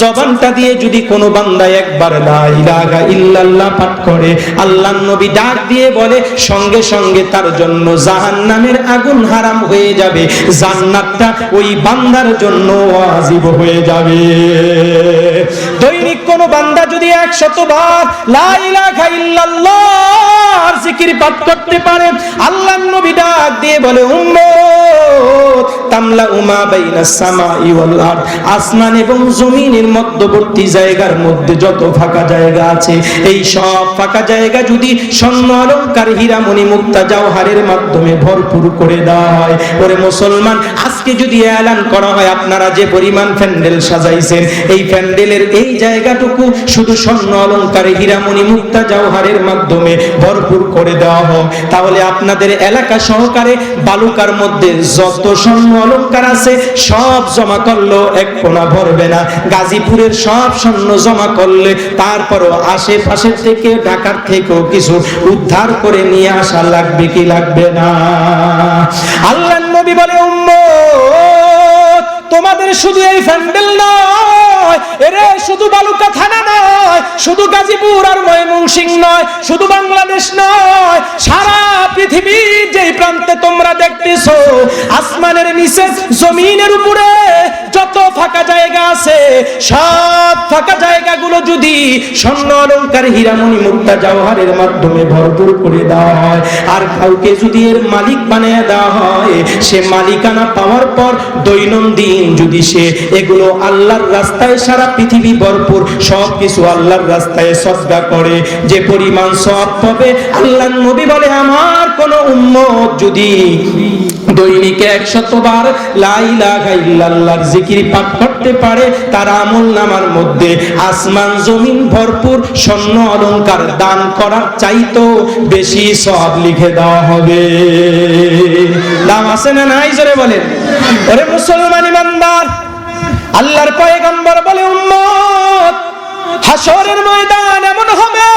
জবানটা দিয়ে যদি কোনো বান্দা একবার ইল্লাল্লাহ পাঠ করে আল্লাহ নবী ডাক দিয়ে বলে, সঙ্গে সঙ্গে তার জন্য জাহান্নামের আগুন হারাম হয়ে যাবে, জান্নাতটা ওই বান্দার জন্য ওয়াজিব হয়ে যাবে। দৈনিক কোন বান্দা যদি একশত বার লা ইলাহা ইল্লাল্লাহর জিকির পাঠ করতে পারে আল্লাহ নবী ডাক দিয়ে বলে, উম্মত, তামলা উমা বাইনা সামাই ওয়াল আরদ। আসমান এবং জমিনের মধ্যবর্তী জায়গার মধ্যে যত ফাঁকা জায়গা আছে, এই সব ফাঁকা জায়গা যদি স্বর্ণ অলংকার হীরামণি মুক্তা জওহারের মাধ্যমে ভরপুর করে দেওয়া হয় ওরে মুসলমান, আজকে যদি এলান করা হয়, আপনারা যে পরিমাণ প্যান্ডেল সাজাইছেন, এই প্যান্ডেলের এই জায়গাটুকু শুধু স্বর্ণ অলংকারে হীরামণি মুক্তা জওহারের মাধ্যমে ভরপুর করে দেওয়া হোক, তাহলে আপনাদের এলাকা সহকারে বালুকার মধ্যে যত স্বর্ণ অলংকার আছে, সব জমা করলেও এক কোনা ভরবে না। গাজীপুরের সব স্বর্ণ জমা করলে তারপরও আশেপাশের থেকে ঢাকার থেকেও কিছু উদ্ধার করে নিয়ে আসা লাগবে কি লাগবে না? আল্লাহ নবী বলে, উম্মত, তোমাদের শুধু এই প্যান্ডেল নয়, এরে শুধু বালুকা থানা নয়, শুধু গাজীপুর আর ময়মনসিংহ নয়, শুধু বাংলাদেশ নয়, সারা পৃথিবীর যেই প্রান্তে তোমরা দেখতেছো, আসমানের নিচে, জমিনের উপরে যত ফাঁকা জায়গা আছে, সব ফাঁকা জায়গাগুলো যদি স্বর্ণ অলংকার হীরামণি মুক্তা জওহারের মাধ্যমে ভরপুর করে দেওয়া হয়, আর কাউকে যদি এর মালিক বানিয়ে দেওয়া হয়, সে মালিকানা পাওয়ার পর দৈনন্দিন যদি সে এগুলো আল্লাহর রাস্তায় সারা পৃথিবী ভরপুর সব কিছু আল্লাহর রাস্তায় সদ্গা করে, যে পরিমাণ সব পাবে আল্লাহ নবী বলে, আমার কোন উম্মত যদি দৈনিকে একশত বার লাইলাহা ইল্লাল্লাহর জিকির পাঠ করতে পারে, তার আমল নামার মধ্যে আসমান জমিন ভরপুর, স্বর্ণ অলংকার দান করার চাইতো বেশি সব লিখে দেওয়া হবে। দাম আছে না নাই জোরে বলেন? ওরে মুসলমান ইমানদার, আল্লাহর পয়গম্বর বলে উম্মত হাসরের ময়দান এমন হবে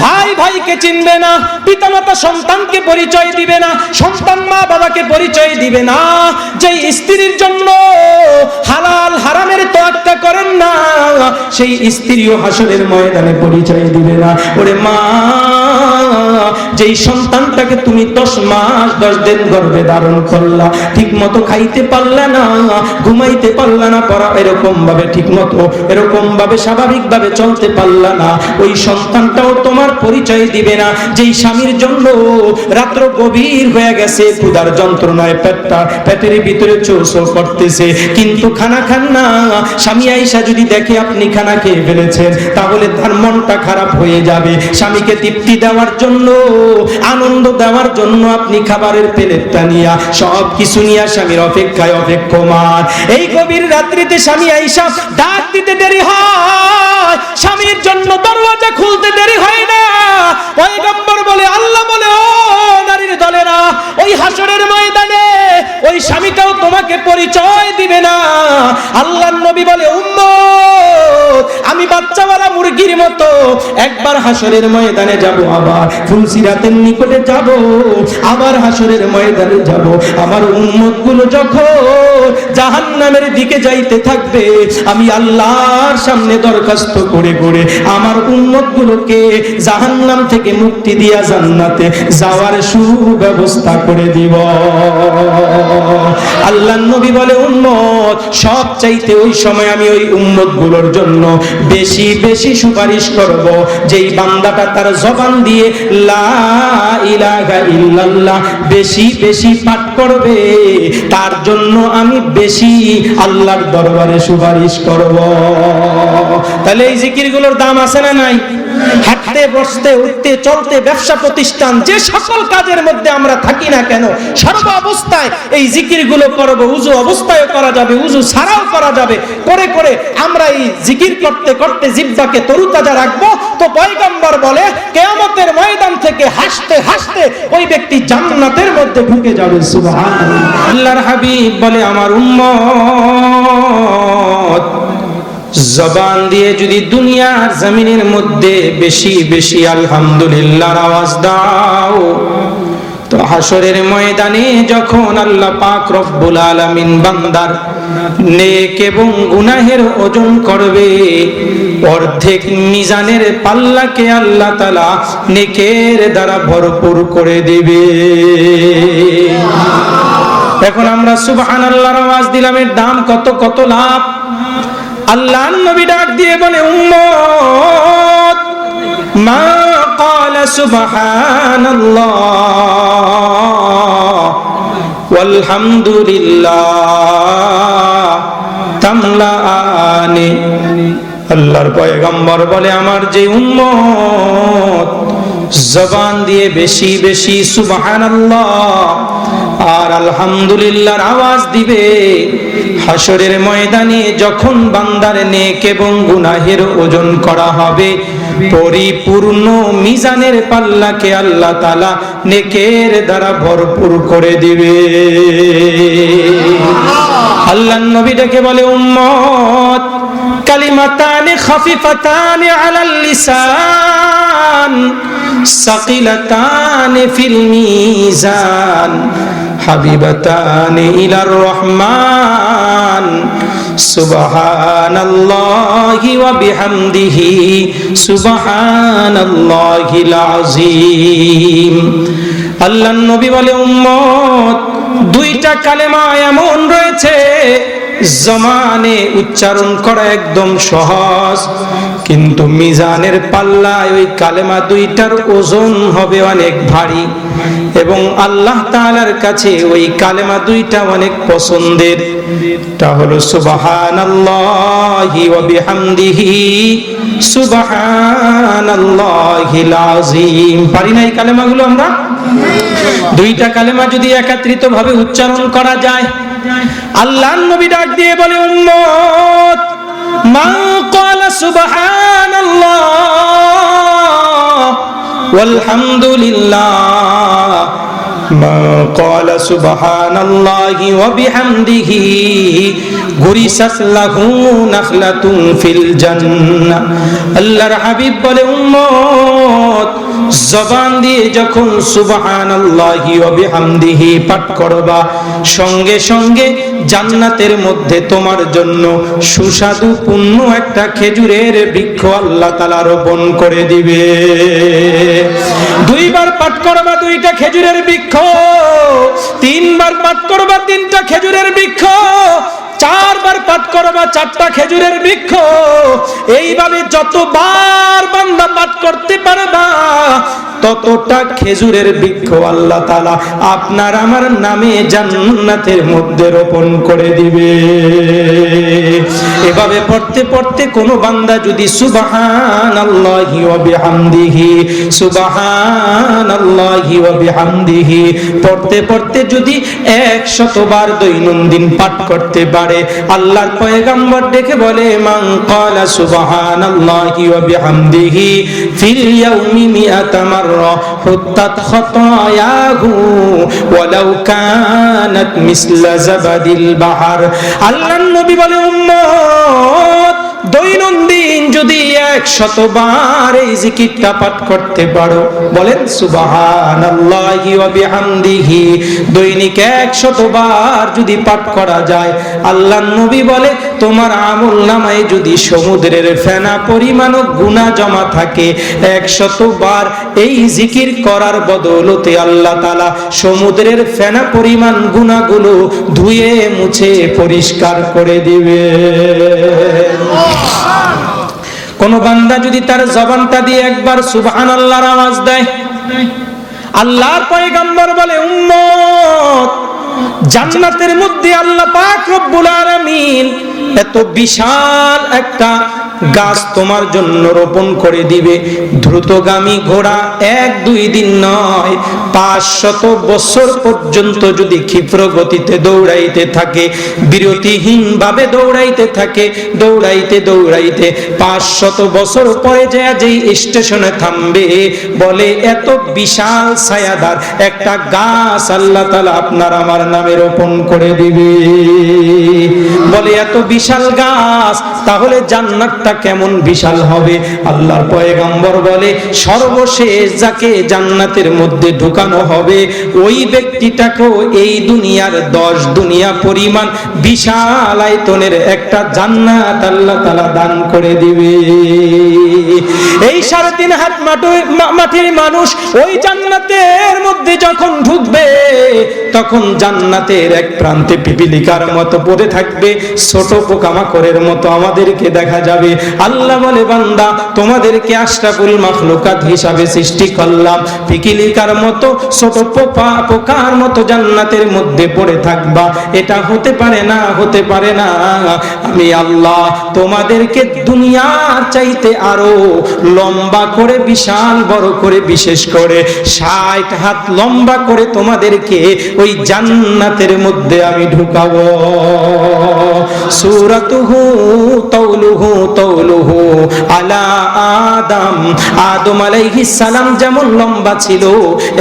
ভাই ভাইকে চিনবে না, পিতামাতা সন্তানকে পরিচয় দিবে না, সন্তান মা বাবাকে পরিচয় দিবে না। যে স্ত্রীর জন্য হালাল হারামের তোয়াক্কা করেন না, সেই স্ত্রীও হাসরের ময়দানে পরিচয় দিবে না। ওরে মা যেই সন্তানটাকে তুমি দশ মাস, দশ দিন গর্ভে ধারণ করলা ঠিক মতো খাইতে পারলা না, ঘুমাইতে পারলা না, পড়া এরকম ভাবে ঠিক মতো এরকম ভাবে স্বাভাবিক ভাবে চলতে পারলা না। ওই সন্তানটাও তোমার পরিচয় দিবে না। যেই স্বামীর জন্য রাত্র গভীর হয়ে গেছে, ক্ষুধার যন্ত্রণায় পেটটা, পেটের ভিতরে চৌচো করতেছে কিন্তু খানা খান না। স্বামী আইসা যদি দেখে আপনি খানা খেয়ে ফেলেছেন, তাহলে তার মনটা খারাপ হয়ে যাবে। স্বামীকে তৃপ্তি দেওয়ার জন্য আনন্দ দেওয়ার জন্য আপনি খাবারের প্লেটটা নিয়া সব কিছু নিয়া স্বামীর অপেক্ষায় অপেক্ষমান। এই গভীর রাত্রিতে স্বামী আইসা ডাক দিতে দেরি হয়। স্বামীর জন্য দরওয়াজা খুলতে দেরি হয় না। পয়গম্বর বলে, আল্লাহ বলে, ও নারীর দলেরা, ওই হাসরের ময়দানে ওই স্বামীটাও তোমাকে পরিচয় দিবে না। আল্লাহ নবী বলে, উম্মত, আমি বাচ্চাওয়ালা মুরগির মতো। একবার হাসরের ময়দানে যাব আবার, ফুলসিরাতের নিকটে যাব, আবার হাসরের ময়দানে যাব। আমার উম্মতগুলো যখন জাহান্নামের দিকে যাইতে থাকবে, আমি আল্লাহর সামনে দরখাস্ত করে করে আমার উম্মত গুলোকে জাহান্নাম থেকে মুক্তি দিয়া জান্নাতে যাওয়ার সুব্যবস্থা করে দিব। আল্লাহ নবী বলে, উম্মত সব চাইতে ওই সময় আমি ওই উম্মতগুলোর জন্য বেশি বেশি সুপারিশ করব। যেই বান্দাটা তার জবান দিয়ে, লা ইলাহা ইল্লাল্লাহ বেশি বেশি পাঠ করবে, তার জন্য আমি বেশি আল্লাহর দরবারে সুপারিশ করব। তাহলে এই জিকিরগুলোর দাম আছে না নাই? হাঁটতে বসতে, উঠতে, চলতে, ব্যবসা প্রতিষ্ঠান, যে সকল কাজের মধ্যে আমরা থাকি না কেন, সর্ব অবস্থায় এই জিকিরগুলো করব, উজু অবস্থায় করা যাবে, উজু ছাড়াও করা যাবে। করে করে আমরা এই জিকির করতে করতে জিব্বাকে তরুতাজা রাখব। তো পয়গম্বর বলে, কেয়ামতের ময়দান থেকে হাসতে হাসতে ওই ব্যক্তি জান্নাতের মধ্যে ঢুকে যাবে, সুবহানাল্লাহ। আল্লাহর হাবিব বলে, আমার উম্মত জবান দিয়ে যদি দুনিয়ার জমিনের মধ্যে বেশি বেশি আলহামদুলিল্লাহর আওয়াজ দাও, তো হাসরের ময়দানে যখন আল্লাহ পাক রব্বুল আলামিন বান্দার নেক এবং গুনাহের ওজন করবে, অর্ধেক মিজানের পাল্লাকে আল্লাহ তালা নেকের দ্বারা ভরপুর করে দিবে। এখন আমরা সুবহান আল্লাহর আওয়াজ দিলাম, এর দাম কত কত লাভ? আল্লাহ নবী ডাক দিয়ে বলে উম্মত মা قال سبحان الله والحمد لله তামলাআনি আল্লাহর পয়গম্বর বলে আমার যে উম্মত জবান দিয়ে বেশি বেশি সুবহানাল্লাহ আর আলহামদুলিল্লাহর আওয়াজ দিবে। হাসরের ময়দানে যখন বান্দার নেক এবং গুনাহের ওজন করা হবে, পরিপূর্ণ মিজানের পাল্লাকে আল্লাহ তালা নেকের দ্বারা ভরপুর করে দিবে। আল্লাহ নবী ডেকে বলে, উম্মত কালিমাতানে খাফিফাতানে আলাল লিসান, সাকিলাতান ফিল মিজান, হাবিবাতানে ইলার রহমান। সুবহানাল্লাহি ওয়া বিহামদিহি, সুবহানাল্লাহিল আযীম। আল্লাহর নবী বলে, উম্মত, দুইটা কালেমা এমন রয়েছে জমানে উচ্চারণ করা একদম সহজ। কিন্তু মিজানের পাল্লায় ওই কালেমা দুইটার ওজন হবে অনেক ভারী। এবং আল্লাহ তাআলার কাছে ওই কালেমা দুইটা অনেক পছন্দের। তা হলো সুবহানাল্লাহি ওয়া বিহামদিহি সুবহানাল্লাহিল আযীম পারি না এই কালেমাগুলো আমরা? দুইটা কালেমা যদি একত্রিত ভাবে উচ্চারণ করা যায় আল্লাহ নবী ডাক দিয়ে বলে, উম্মত মা ক্বালা সুবহানাল্লাহ, ওয়ালহামদুলিল্লাহ। মা ক্বালা সুবহানাল্লাহি ওয়া বিহামদিহি গুরিসাত লাহু নাখলাতুন ফিল জান্নাহ। আল্লাহর হাবিব বলে, উম্মত জবান দিয়ে যখন সুবহানাল্লাহি ওয়া বিহামদিহি পাঠ করবা, সঙ্গে সঙ্গে জান্নাতের মধ্যে তোমার জন্য সুস্বাদু পূর্ণ একটা খেজুরের বৃক্ষ আল্লাহ তাআলা রোপণ করে দিবে। দুইবার পাঠ করবা দুইটা খেজুরের বৃক্ষ, তিনবার পাঠ করবা তিনটা খেজুরের বৃক্ষ চারবার পাঠ করবা চারটা খেজুরের বৃক্ষ। এইভাবে যতবার বান্দা পাঠ করতে পারবা ততটা খেজুরের বৃক্ষ আল্লাহ তালা আপনার আমার নামে জান্নাতের মধ্যে রোপণ করে দিবে। এভাবে পড়তে পড়তে কোন বান্দা যদি সুবাহান আল্লাহি ওয়া বিহামদিহি সুবাহান আল্লাহি ওয়া বিহামদিহি পড়তে পড়তে যদি একশতবার দৈনন্দিন পাঠ করতে পারে, আল্লাহর পয়গাম্বর ডেকে বলে, মান ক্বালা সুবহানাল্লাহি ওয়া বিহামদিহি ফিল ইয়াউমি মিআতা হুত্তাত খাতায়াহু ওয়ালাউ কানাত মিসলা জাবাদিল বাহার। আল্লাহর নবী বলে, উম্মত, দৈনন্দিন যদি এক শতবার এই জিকিরটা পাঠ করতে পারো, বলেন সুবহানাল্লাহি বিহামদিহি, দৈনিক এক শতবার যদি পাঠ করা যায় আল্লাহ নবী বলে তোমার আমল নামায় যদি সমুদ্রের ফেনা পরিমাণ গুণা জমা থাকে এক শতবার এই জিকির করার বদলতে আল্লাহ তালা সমুদ্রের ফেনা পরিমাণ গুণাগুলো ধুয়ে মুছে পরিষ্কার করে দিবে। কোন বান্দা যদি তার জবানটা দিয়ে একবার সুবহান আল্লাহর আওয়াজ দেয়, আল্লাহর পয়গম্বর বলে, উম্মত জান্নাতের মধ্যে আল্লাহ পাক রব্বুল আলামিন এত বিশাল একটা গাছ তোমার জন্য রোপণ করে দিবে। দ্রুতগামী ঘোড়া এক দুই দিন নয় পাঁচ শত বছর পর্যন্ত যদি ক্ষিপ্র গতিতে দৌড়াইতে থাকে বিরতিহীন ভাবে দৌড়াইতে থাকে, দৌড়াইতে দৌড়াইতে পাঁচ শত বছর পরে যা যেই স্টেশনে থামবে, বলে এত বিশাল ছায়াদার একটা গাছ আল্লাহ তালা আপনার আমার নামে রোপণ করে দিবে। বলে এত বিশাল গাছ, তাহলে জান্নাতটা কেমন বিশাল হবে? আল্লাহর পয়গাম্বর বলে, সর্বশেষ যাকে জান্নাতের মধ্যে ঢুকানো হবে, ওই ব্যক্তিটাকেও এই দুনিয়ার দশ দুনিয়া পরিমাণ বিশাল আয়তনের একটা জান্নাত আল্লাহ তালা দান করে দিবে। এই সাড়ে তিন হাত মাটির মানুষ ওই জান্নাতের মধ্যে যখন ঢুকবে, তখন জান্নাতের এক প্রান্তে পিপিলিকার মতো পড়ে থাকবে, ছোট পোকামাকড়ের মতো আমাদেরকে দেখা যাবে। আল্লাহ বলে, বান্দা, তোমাদেরকে আশরাফুল মাখলুকাত হিসাবে সৃষ্টি করলাম। পিপিলিকার মতো, ছোট পোকা পোকার মতো জান্নাতের মধ্যে পড়ে থাকবা। এটা হতে পারে না, হতে পারে না। আমি আল্লাহ, তোমাদেরকে দুনিয়ার চাইতে আরও লম্বা করে, বিশাল বড় করে, বিশেষ করে ষাট হাত লম্বা করে তোমাদেরকে ওই জান্নাতের মধ্যে আমি ঢুকাবো। সুরাতুহু তৌলুহু তৌলুহু আলা আদম। আদম আলাইহিস সালাম যেমন লম্বা ছিল,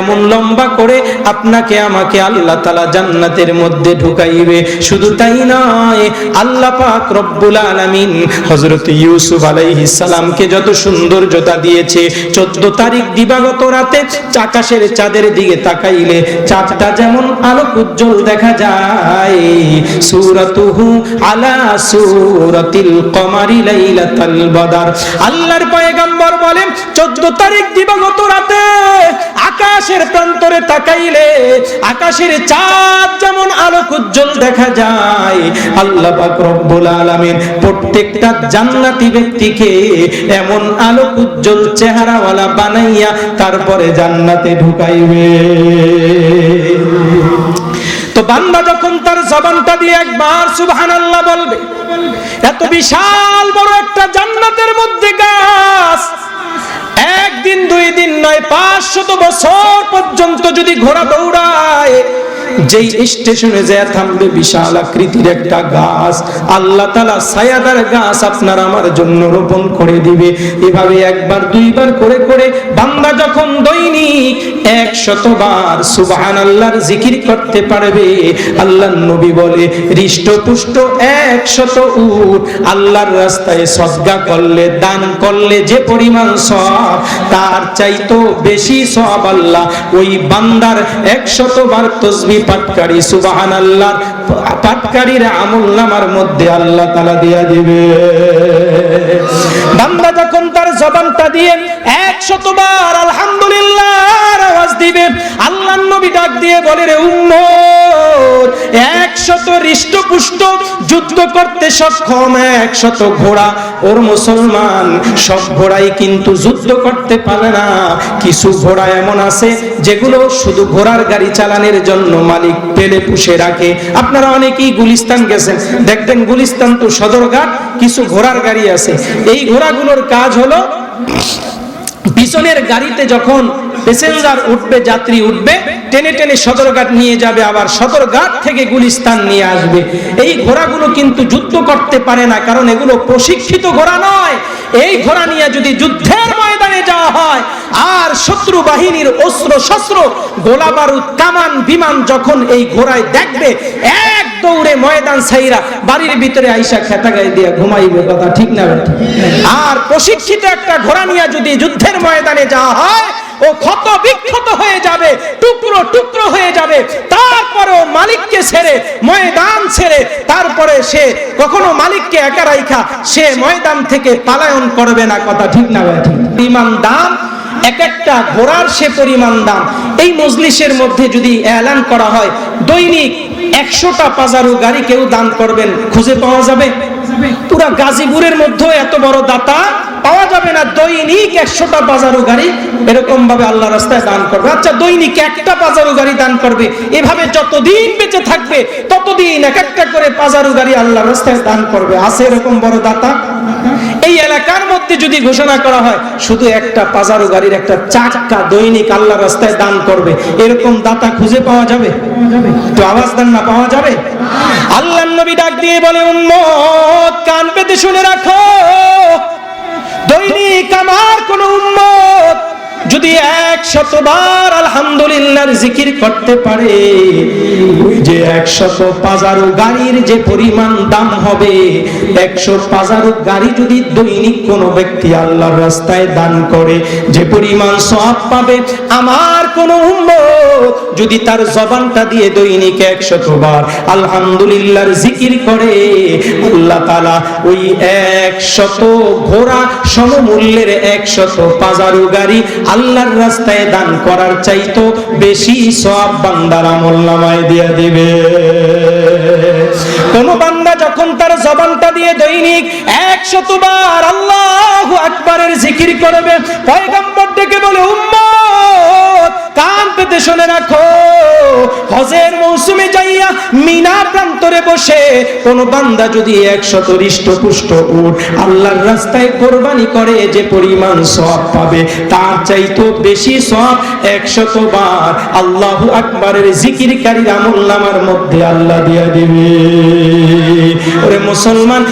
এমন লম্বা করে আপনাকে আমাকে আল্লাহ তাআলা জান্নাতের মধ্যে ঢুকাইবে। শুধু তাই নয়, আল্লাহ পাক রব্বুল আলামিন হযরত ইউসুফ আলাইহিস সালামকে যত সৌন্দর্যতা দিয়েছে 14 তারিখ দিবাগত রাতে আকাশের চাঁদের দিকে তাকাইলে চাঁদটা যেমন আলোক উজ্জ্বল দেখা যায়। সূরাতুহু আলা সূরাতিল কমারি লাইলাতাল আল্লাহর পয়গম্বর বলেন 14 তারিখ দিবাগত রাতে আকাশের প্রান্তরে তাকাইলে আকাশের চাঁদ যেমন আলোক উজ্জ্বল দেখা যায়। আল্লাহ পাক রব্বুল আলামিন প্রত্যেকটা জান্নাতি ব্যক্তিকে এমন আলোক উজ্জ্বল চেহারাওয়ালা বানাইয়া তারপরে জান্নাতে ঢুকাইবে। তো বান্দা যখন তার জবানটা দিয়ে একবার সুবহানাল্লাহ বলবে, এত বিশাল বড় একটা জান্নাতের মধ্যে গাছ, একদিন দুই দিন নয়, পাঁচশত বছর পর্যন্ত যদি ঘোড়া দৌড়ায় যেই স্টেশনে যায় থামবে বিশাল আকৃতির একটা গাছ, আল্লাহ তালা ছায়াদার গাছ আপনার আমার জন্য রোপণ করে দিবে। এভাবে একবার, দুইবার করে করে বান্দা যখন দৈনিক একশত বার সুবহান আল্লাহর জিকির করতে পারবে আল্লাহ নবী বলে, হৃষ্টপুষ্ট একশত উট আল্লাহর রাস্তায় সদগা করলে, দান করলে যে পরিমাণ সব, তার চাইতো বেশি সব আল্লাহ। ওই বান্দার একশত বার তসবি পাটকারী সুবাহান আল্লাহ পাটকারীর আমল নামার মধ্যে আল্লাহ তালা দিয়া দিবে। বান্দা যখন তার জবানটা দিয়ে একশত বার আলহামদুলিল্লাহ আওয়াজ দিবে আল্লাহ নবী ডাক দিয়ে বলে, রে উম্মত, একশত হৃষ্টপুষ্ট যুদ্ধ করতে সক্ষম, একশত ঘোড়া, ওর মুসলমান সব ঘোড়াই কিন্তু যুদ্ধ করতে পারে না। কিছু ঘোড়া এমন আছে যেগুলো শুধু ঘোড়ার গাড়ি চালানোর জন্য মালিক পেলে পুষে রাখে। আপনারা অনেকেই গুলিস্তান গেছেন। দেখবেন গুলিস্তান তো সদরঘাট, কিছু ঘোড়ার গাড়ি আছে। এই ঘোড়াগুলোর কাজ হলো, পিছনের গাড়িতে যখন প্যাসেঞ্জার উঠবে, যাত্রী উঠবে, টেনে টেনে সদরঘাট নিয়ে যাবে, আবার সদরঘাট থেকে গুলিস্তান নিয়ে আসবে। এই ঘোড়াগুলো কিন্তু যুদ্ধ করতে পারে না, কারণ এগুলো প্রশিক্ষিত ঘোড়া নয়। এই ঘোড়া নিয়ে যদি যুদ্ধের ময়দানে যাওয়া হয়। আর শত্রু বাহিনীর অস্ত্র শস্ত্র গোলাবারুদ, কামান, বিমান যখন এই ঘোড়ায় দেখবে, এক দৌড়ে ময়দান ছাইরা বাড়ির ভিতরে আইসা খেতা গায়ে দিয়া ঘুমাইবে কথা ঠিক না আর প্রশিক্ষিত একটা ঘোড়া নিয়ে যদি যুদ্ধের ময়দানে যাওয়া হয়, ও ক্ষত বিক্ষত হয়ে যাবে, টুকরো টুকরো হয়ে যাবে। তারপরেও মালিককে ছেড়ে, ময়দান ছেড়ে, তারপরে সে কখনো মালিককে একা রাইখা, সে ময়দান থেকে পালায়ন করবে না কথা ঠিক না ইমান দাম, এক একটা ঘোড়ার সে পরিমাণ দাম। এই মজলিসের মধ্যে যদি এলান করা হয়, দৈনিক একশোটা পাজারু গাড়ি কেউ দান করবেন, খুঁজে পাওয়া যাবে? পুরা গাজীপুরের মধ্যে এত বড় দাতা পাওয়া যাবে না। দৈনিক একশোটা বাজারু গাড়ি এরকম ভাবে আল্লাহ রাস্তায় দান করবে। আচ্ছা দৈনিক একটা বাজারু গাড়ি দান করবে। এভাবে যতদিন বেঁচে থাকবে, ততদিন এক একটা করে বাজারু গাড়ি আল্লাহ রাস্তায় দান করবে। আছে এরকম বড় দাতা? এই এলাকার মধ্যে যদি ঘোষণা করা হয়, শুধু একটা পাজারু গাড়ির একটা চাক্কা দৈনিক আল্লাহ রাস্তায় দান করবে। এরকম দাতা খুঁজে পাওয়া যাবে? তো আওয়াজ দান না, পাওয়া যাবে? আল্লাহ নবী ডাক দিয়ে বলে, উম্মত, কান পেতে শুনে রাখো। দৈনিক আমার কোন উম্মত যদি এক শতবার আলহামদুলিল্লাহর জিকির করতে পারে, ওই যে একশত পাজারো গাড়ির যে পরিমাণ দাম হবে একশো পাজারো গাড়ি যদি দৈনিক কোনো ব্যক্তি আল্লাহর রাস্তায় দান করে, যে পরিমাণ সব পাবে, আমার কোন উম্মত যদি তার জবানটা দিয়ে দৈনিক একশত বার আলহামদুলিল্লাহর জিকির করে, আল্লাহ তাআলা ওই একশত ঘোড়া সমমূল্যের একশত পাজারু গাড়ি আল্লাহর রাস্তায় দান করার চাইতো বেশি সব বান্দার আমল নামায় দিয়ে দিবে। কোন বান্দা যখন তার জবানটা দিয়ে দৈনিক একশতবার আল্লাহ আকবারের জিকির করবে, পয়গম্বর ডেকে বলে উম্মত কান পেতে শুনে রাখো, হজের মৌসুমে যাইয়া মিনা প্রান্তরে বসে কোন বান্দা যদি একশত হৃষ্টপুষ্ট উঠ আল্লাহর রাস্তায় কোরবানি করে, যে পরিমাণ সব পাবে, তার চাইতো বেশি সব একশত বার। আল্লাহ আকবারের জিকিরকারী আমল নামার মধ্যে আল্লাহ দিয়া দিবে। ওরে মুসলমান